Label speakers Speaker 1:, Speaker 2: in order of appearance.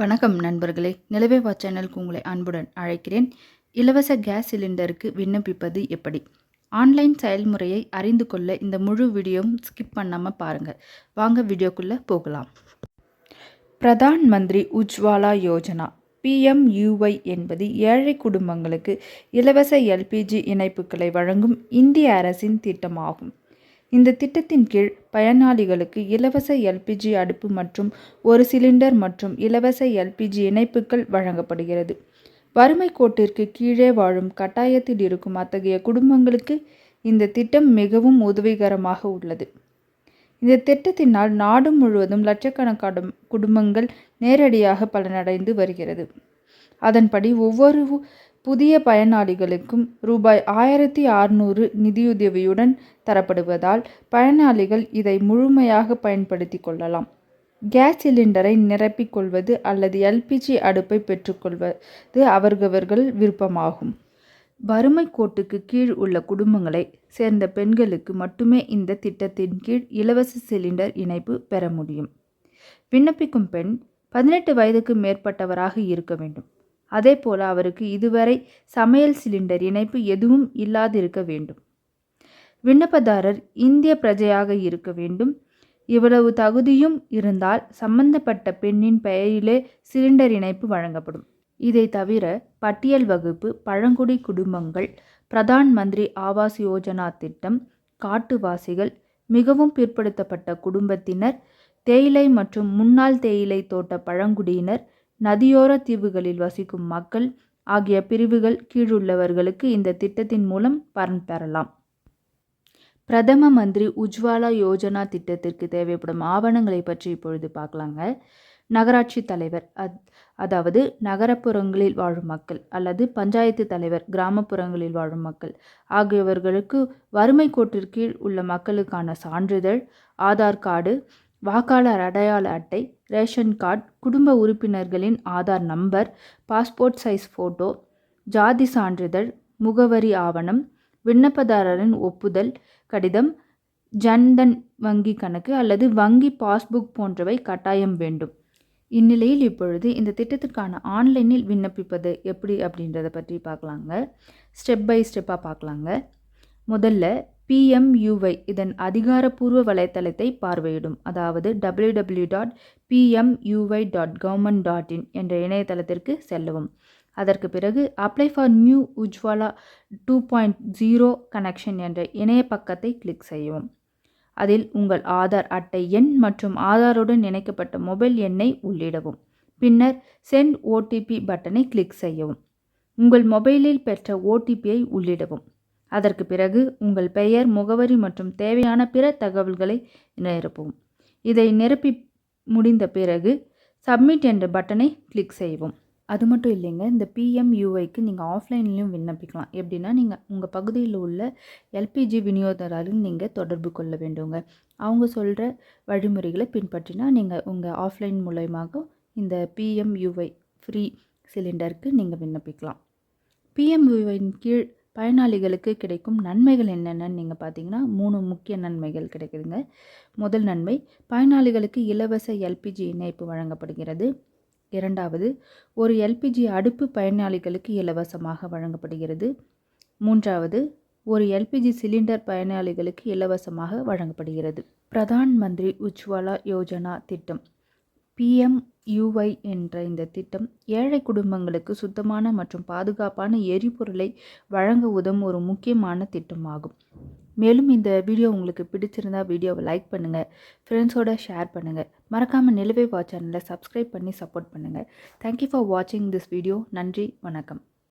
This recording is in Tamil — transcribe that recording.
Speaker 1: வணக்கம் நண்பர்களே. நிலவேவா சேனலுக்கு உங்களை அன்புடன் அழைக்கிறேன். இலவச கேஸ் சிலிண்டருக்கு விண்ணப்பிப்பது எப்படி? ஆன்லைன் செயல்முறையை அறிந்து கொள்ள இந்த முழு வீடியோவும் ஸ்கிப் பண்ணாமல் பாருங்கள் வாங்க வீடியோக்குள்ளே போகலாம். பிரதான் மந்திரி உஜ்வாலா யோஜனா பிஎம்யூஒய் என்பது ஏழை குடும்பங்களுக்கு இலவச எல்பிஜி இணைப்புகளை வழங்கும் இந்திய அரசின் திட்டமாகும். இந்த திட்டத்தின் கீழ் பயனாளிகளுக்கு இலவச எல்பிஜி அடுப்பு மற்றும் ஒரு சிலிண்டர் மற்றும் இலவச எல்பிஜி இணைப்புகள் வழங்கப்படுகிறது. வறுமை கோட்டிற்கு கீழே வாழும் கட்டாயத்தில் இருக்கும் அத்தகைய குடும்பங்களுக்கு இந்த திட்டம் மிகவும் உதவிகரமாக உள்ளது. இந்த திட்டத்தினால் நாடு முழுவதும் லட்சக்கணக்கான குடும்பங்கள் நேரடியாக பலனடைந்து வருகிறது. அதன்படி ஒவ்வொரு புதிய பயனாளிகளுக்கும் ரூபாய் ஆயிரத்தி அறுநூறு நிதியுதவியுடன் தரப்படுவதால் பயனாளிகள் இதை முழுமையாக பயன்படுத்தி கொள்ளலாம். கேஸ் சிலிண்டரை நிரப்பிக் கொள்வது அல்லது எல்பிஜி அடுப்பை பெற்றுக்கொள்வது அவர்களவர்கள் விருப்பமாகும். வறுமை கோட்டுக்கு கீழ் உள்ள குடும்பங்களை சேர்ந்த பெண்களுக்கு மட்டுமே இந்த திட்டத்தின் கீழ் இலவச சிலிண்டர் இணைப்பு பெற முடியும். விண்ணப்பிக்கும் பெண் பதினெட்டு வயதுக்கு மேற்பட்டவராக இருக்க வேண்டும். அதே போல அவருக்கு இதுவரை சமையல் சிலிண்டர் இணைப்பு எதுவும் இல்லாதிருக்க வேண்டும். விண்ணப்பதாரர் இந்திய பிரஜையாக இருக்க வேண்டும். இவ்வளவு தகுதியும் இருந்தால் சம்பந்தப்பட்ட பெண்ணின் பெயரிலே சிலிண்டர் இணைப்பு வழங்கப்படும். இதை தவிர பட்டியல் வகுப்பு பழங்குடி குடும்பங்கள் பிரதான் மந்திரி ஆவாஸ் யோஜனா திட்டம் காட்டுவாசிகள் மிகவும் பிற்படுத்தப்பட்ட குடும்பத்தினர் தேயிலை மற்றும் முன்னாள் தேயிலை தோட்ட பழங்குடியினர் நதியோர தீவுகளில் வசிக்கும் மக்கள் ஆகிய பிரிவுகள் கீழுள்ளவர்களுக்கு இந்த திட்டத்தின் மூலம் பலன் பெறலாம். பிரதம மந்திரி உஜ்வாலா யோஜனா திட்டத்திற்கு தேவைப்படும் ஆவணங்களை பற்றி இப்பொழுது பார்க்கலாங்க. நகராட்சி தலைவர் அத் அதாவது நகரப்புறங்களில் வாழும் மக்கள் அல்லது பஞ்சாயத்து தலைவர் கிராமப்புறங்களில் வாழும் மக்கள் ஆகியவர்களுக்கு வறுமை கோட்டிற்கீழ் உள்ள மக்களுக்கான சான்றிதழ் ஆதார் கார்டு வாக்காளர் அடையாள அட்டை ரேஷன் கார்டு குடும்ப உறுப்பினர்களின் Aadhaar number passport size photo ஜாதி சான்றிதழ் முகவரி ஆவணம் விண்ணப்பதாரரின் ஒப்புதல் கடிதம் ஜன்தன் வங்கி கணக்கு அல்லது வங்கி பாஸ்புக் போன்றவை கட்டாயம் வேண்டும். இந்நிலையில் இப்பொழுது இந்த திட்டத்திற்கான ஆன்லைனில் விண்ணப்பிப்பது எப்படி அப்படின்றத பற்றி பார்க்கலாங்க. ஸ்டெப் பை ஸ்டெப்பாக பார்க்கலாங்க. முதல்ல பிஎம்யூஒய் இதன் அதிகாரப்பூர்வ வலைத்தளத்தை பார்வையிடும். அதாவது W W dot PMUY dot government dot in என்ற இணையதளத்திற்கு செல்லவும். அதற்கு பிறகு apply for new Ujjwala two point zero connection என்ற இணைய பக்கத்தை கிளிக் செய்யவும். அதில் உங்கள் ஆதார் அட்டை எண் மற்றும் ஆதாருடன் இணைக்கப்பட்ட மொபைல் எண்ணை உள்ளிடவும். பின்னர் சென்ட் ஓடிபி பட்டனை கிளிக் செய்யவும். உங்கள் மொபைலில் பெற்ற ஓடிபியை உள்ளிடவும். அதற்கு பிறகு உங்கள் பெயர் முகவரி மற்றும் தேவையான பிற தகவல்களை நிரப்பவும். இதை நிரப்பி முடிந்த பிறகு சப்மிட் என்ற பட்டனை கிளிக் செய்வோம். அது மட்டும் இல்லைங்க இந்த பிஎம்யூஐக்கு நீங்கள் ஆஃப்லைன்லேயும் விண்ணப்பிக்கலாம். எப்படின்னா நீங்கள் உங்கள் பகுதியில் உள்ள எல்பிஜி விநியோகராலும் நீங்கள் தொடர்பு கொள்ள வேண்டுங்க. அவங்க சொல்கிற வழிமுறைகளை பின்பற்றினா நீங்கள் உங்கள் ஆஃப்லைன் மூலயமாக இந்த பிஎம்யூஐ ஃப்ரீ சிலிண்டருக்கு நீங்கள் விண்ணப்பிக்கலாம். பிஎம்யூஐயின் கீழ் பயனாளிகளுக்கு கிடைக்கும் நன்மைகள் என்னென்னு நீங்கள் பார்த்தீங்கன்னா மூணு முக்கிய நன்மைகள் கிடைக்குதுங்க. முதல் நன்மை பயனாளிகளுக்கு இலவச எல்பிஜி இணைப்பு வழங்கப்படுகிறது. இரண்டாவது ஒரு எல்பிஜி அடுப்பு பயனாளிகளுக்கு இலவசமாக வழங்கப்படுகிறது. மூன்றாவது ஒரு எல்பிஜி சிலிண்டர் பயனாளிகளுக்கு இலவசமாக வழங்கப்படுகிறது. பிரதான் மந்திரி உஜ்வாலா யோஜனா திட்டம். பிஎம் என்ற இந்த திட்டம் ஏழை குடும்பங்களுக்கு சுத்தமான மற்றும் பாதுகாப்பான எரிபொருளை வழங்க உதவும் ஒரு முக்கியமான திட்டமாகும். மேலும் இந்த வீடியோ உங்களுக்கு பிடிச்சிருந்தா வீடியோவை லைக் பண்ணுங்கள் ஃப்ரெண்ட்ஸோட ஷேர் பண்ணுங்கள் மறக்காமல் நிலவை வா சேனலை சப்ஸ்கிரைப் பண்ணி சப்போர்ட் பண்ணுங்கள் தேங்க்யூ ஃபார் வாட்சிங் திஸ் வீடியோ நன்றி வணக்கம்.